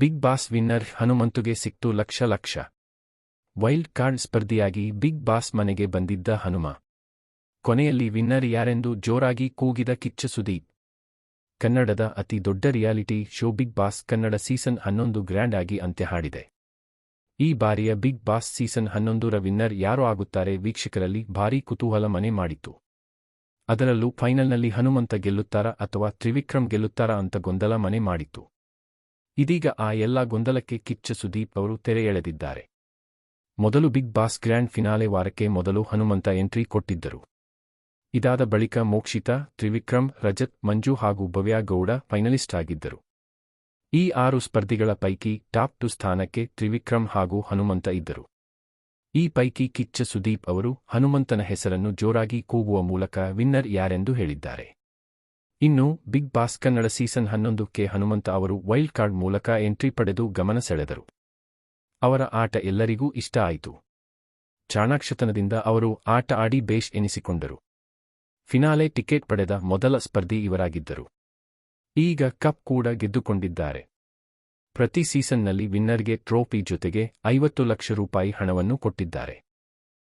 Big boss winner ಹನುಮಂತುಗೆ ಸಿಕ್ತು lakh lakh. Wild card ಸ್ಪರ್ಧಿಯಾಗಿ ಬಿಗ್ ಬಾಸ್ ಮನೆಗೆ ಬಂದಿದ್ದ ಹನುಮ. ಕೊನೆಯಲ್ಲಿ ವಿನ್ನರ್ ಯಾರೆಂದು ಜೋರಾಗಿ ಕೂಗಿದ ಕಿಚ್ಚ ಸುದೀಪ್. ಕನ್ನಡದ ಅತಿ ದೊಡ್ಡ reality show Bigg Boss Kannada season ಹನ್ನೊಂದು ಗ್ರ್ಯಾಂಡ್ ಆಗಿ ಅಂತ್ಯ ಹಾಡಿದೆ ಈ ಬಾರಿಯ ಬಿಗ್ ಬಾಸ್ ಸೀಸನ್ ಹನ್ನೊಂದರ ವಿನ್ನರ್ ಯಾರು ಆಗುತ್ತಾರೆ ವೀಕ್ಷಕರಲ್ಲಿ ಭಾರೀ ಕುತೂಹಲ ಮನೆ ಮಾಡಿತು ಅದರಲ್ಲೂ ಫೈನಲ್ನಲ್ಲಿ ಹನುಮಂತ ಗೆಲ್ಲುತ್ತಾರಾ ಅಥವಾ ತ್ರಿವಿಕ್ರಮ್ ಗೆಲ್ಲುತ್ತಾರಾ ಅಂತ ಗೊಂದಲ ಮನೆ ಮಾಡಿತು ಇದೀಗ ಆ ಎಲ್ಲಾ ಗೊಂದಲಕ್ಕೆ ಕಿಚ್ಚ ಸುದೀಪ್ ಅವರು ತೆರೆ ಎಳೆದಿದ್ದಾರೆ ಮೊದಲು ಬಿಗ್ ಬಾಸ್ ಗ್ರ್ಯಾಂಡ್ ಫಿನಾಲೆ ವಾರಕ್ಕೆ ಮೊದಲು ಹನುಮಂತ ಎಂಟ್ರಿ ಕೊಟ್ಟಿದ್ದರು. ಇದಾದ ಬಳಿಕ ಮೋಕ್ಷಿತಾ, ತ್ರಿವಿಕ್ರಮ್, ರಜತ್, ಮಂಜು ಹಾಗೂ ಭವ್ಯಾ ಗೌಡ ಫೈನಲಿಸ್ಟ್ ಆಗಿದ್ದರು. ಈ ಆರು ಸ್ಪರ್ಧಿಗಳ ಪೈಕಿ ಟಾಪ್ ಟು ಸ್ಥಾನಕ್ಕೆ ತ್ರಿವಿಕ್ರಮ್ ಹಾಗೂ ಹನುಮಂತ ಇದ್ದರು. ಈ ಪೈಕಿ ಕಿಚ್ಚ ಸುದೀಪ್ ಅವರು ಹನುಮಂತನ ಹೆಸರನ್ನು ಜೋರಾಗಿ ಕೂಗುವ ಮೂಲಕ ವಿನ್ನರ್ ಯಾರೆಂದು ಹೇಳಿದ್ದಾರೆ. ಇನ್ನು ಬಿಗ್ ಬಾಸ್ ಕನ್ನಡ ಸೀಸನ್ ಹನ್ನೊಂದಕ್ಕೆ ಹನುಮಂತ ಅವರು ವೈಲ್ಡ್ ಕಾರ್ಡ್ ಮೂಲಕ ಎಂಟ್ರಿ ಪಡೆದು ಗಮನ ಸೆಳೆದರು. ಅವರ ಆಟ ಎಲ್ಲರಿಗೂ ಇಷ್ಟ ಆಯಿತು. ಚಾಣಾಕ್ಷತನದಿಂದ ಅವರು ಆಟ ಆಡಿ ಬೇಷ್ ಎನಿಸಿಕೊಂಡರು. ಫಿನಾಲೆ ಟಿಕೆಟ್ ಪಡೆದ ಮೊದಲ ಸ್ಪರ್ಧಿ ಇವರಾಗಿದ್ದರು. ಈಗ ಕಪ್ ಕೂಡ ಗೆದ್ದುಕೊಂಡಿದ್ದಾರೆ. ಪ್ರತಿ ಸೀಸನ್ನಲ್ಲಿ ವಿನ್ನರ್ಗೆ ಟ್ರೋಫಿ ಜೊತೆಗೆ ಐವತ್ತು ಲಕ್ಷ ರೂಪಾಯಿ ಹಣವನ್ನು ಕೊಟ್ಟಿದ್ದಾರೆ.